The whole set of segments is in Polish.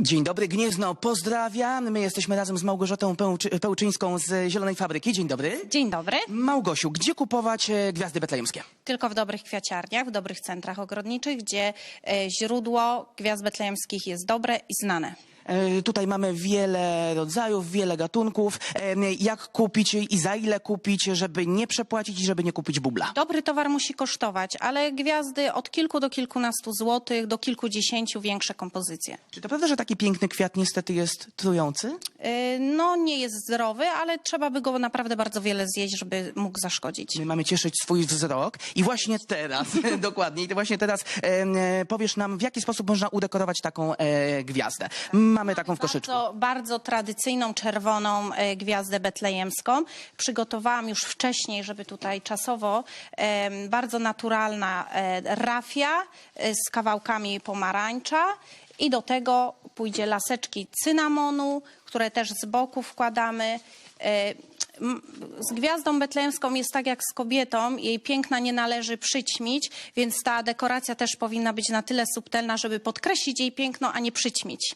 Dzień dobry, Gniezno pozdrawia. My jesteśmy razem z Małgorzatą Pełczy, Pełczyńską z Zielonej Fabryki. Dzień dobry. Dzień dobry. Małgosiu, gdzie kupować e, gwiazdy betlejemskie? Tylko w dobrych kwiaciarniach, w dobrych centrach ogrodniczych, gdzie e, źródło gwiazd betlejemskich jest dobre i znane. E, Tutaj mamy wiele rodzajów, wiele gatunków. E, Jak kupić i za ile kupić, żeby nie przepłacić i żeby nie kupić bubla? Dobry towar musi kosztować, ale gwiazdy od kilku do kilkunastu złotych, do kilkudziesięciu większe kompozycje. Czy to prawda, że taki piękny kwiat niestety jest trujący? E, No, nie jest zdrowy, ale trzeba by go naprawdę bardzo wiele zjeść, żeby mógł zaszkodzić. My mamy cieszyć swój wzrok i właśnie teraz, dokładnie, i właśnie teraz e, powiesz nam, w jaki sposób można udekorować taką e, gwiazdę. Mamy taką w koszyczku. Bardzo, bardzo tradycyjną czerwoną e, gwiazdę betlejemską. Przygotowałam już wcześniej, żeby tutaj czasowo, bardzo naturalna e, rafia e, z kawałkami pomarańcza i do tego pójdzie laseczki cynamonu, które też z boku wkładamy. Z gwiazdą betlejemską jest tak jak z kobietą, jej piękna nie należy przyćmić, więc ta dekoracja też powinna być na tyle subtelna, żeby podkreślić jej piękno, a nie przyćmić.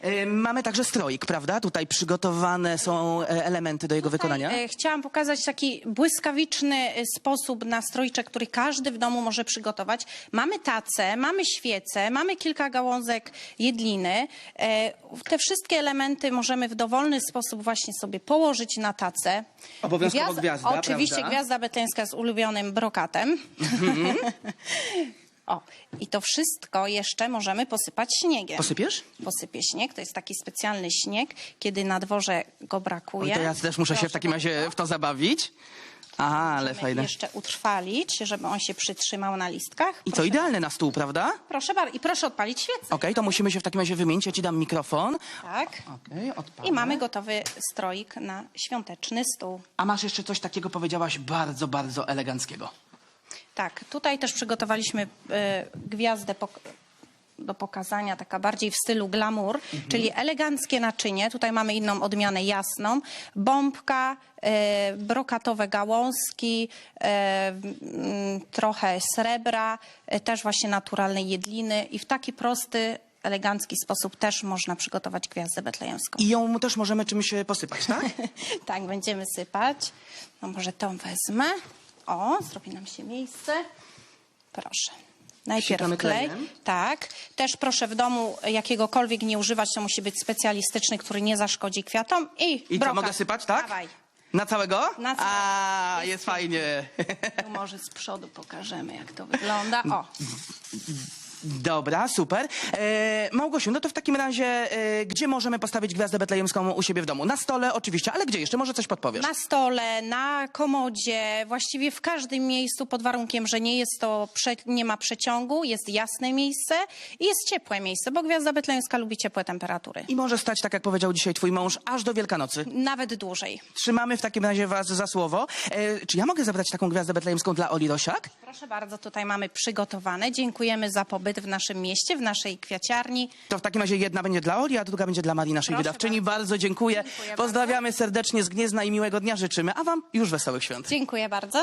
E, Mamy także stroik, prawda? Tutaj przygotowane są e, elementy do jego wykonania. E, Chciałam pokazać taki błyskawiczny e, sposób na strojczek, który każdy w domu może przygotować. Mamy tacę, mamy świecę, mamy kilka gałązek jedliny. E, Te wszystkie elementy możemy w dowolny sposób właśnie sobie położyć na tacę. Obowiązkowo gwiazda, Oczywiście prawda? gwiazda betleńska z ulubionym brokatem. o, i to wszystko jeszcze możemy posypać śniegiem. Posypiesz? Posypię śnieg, to jest taki specjalny śnieg, kiedy na dworze go Oj, brakuje. to ja też muszę się w Proszę takim razie w to zabawić. A, ale fajne. jeszcze utrwalić, żeby on się przytrzymał na listkach. I co, idealne na stół, prawda? Proszę bardzo. I proszę odpalić świecę. Okej, to musimy się w takim razie wymienić. Ja ci dam mikrofon. Tak. Okej, odpalę. I mamy gotowy stroik na świąteczny stół. A masz jeszcze coś takiego, powiedziałaś, bardzo, bardzo eleganckiego. Tak, tutaj też przygotowaliśmy e, gwiazdę do pokazania, taka bardziej w stylu glamour, czyli eleganckie naczynie. Tutaj mamy inną odmianę jasną. Bombka, e, brokatowe gałązki, e, trochę srebra, też właśnie naturalnej jedliny i w taki prosty, elegancki sposób też można przygotować gwiazdę betlejemską. I ją też możemy czymś posypać, tak? Tak, będziemy sypać. No może tą wezmę. O, zrobi nam się miejsce. Proszę. Najpierw klej. klejem? Tak. Też proszę w domu jakiegokolwiek nie używać, to musi być specjalistyczny, który nie zaszkodzi kwiatom. I, I co, brokat. mogę sypać, tak? Dawaj. Na całego? Na całego. A, Jest jest fajnie. Tu może z przodu pokażemy, jak to wygląda. O, Dobra, super. E, Małgosiu, no to w takim razie, e, gdzie możemy postawić gwiazdę betlejemską u siebie w domu? Na stole oczywiście, ale gdzie jeszcze? Może coś podpowiesz? na stole, na komodzie, właściwie w każdym miejscu pod warunkiem, że nie jest to, prze, nie ma przeciągu, jest jasne miejsce i jest ciepłe miejsce, bo gwiazda betlejemska lubi ciepłe temperatury. I może stać, tak jak powiedział dzisiaj twój mąż, aż do Wielkanocy. Nawet dłużej. Trzymamy w takim razie was za słowo. E, czy ja mogę zabrać taką gwiazdę betlejemską dla Oli Rosiak? Proszę bardzo, tutaj mamy przygotowane. Dziękujemy za pobyt w naszym mieście, w naszej kwiaciarni. To w takim razie jedna będzie dla Oli, a druga będzie dla Marii, naszej Proszę wydawczyni. Bardzo, dziękuję. Dziękuję Pozdrawiamy serdecznie z Gniezna i miłego dnia życzymy, a wam już wesołych świąt. Dziękuję bardzo.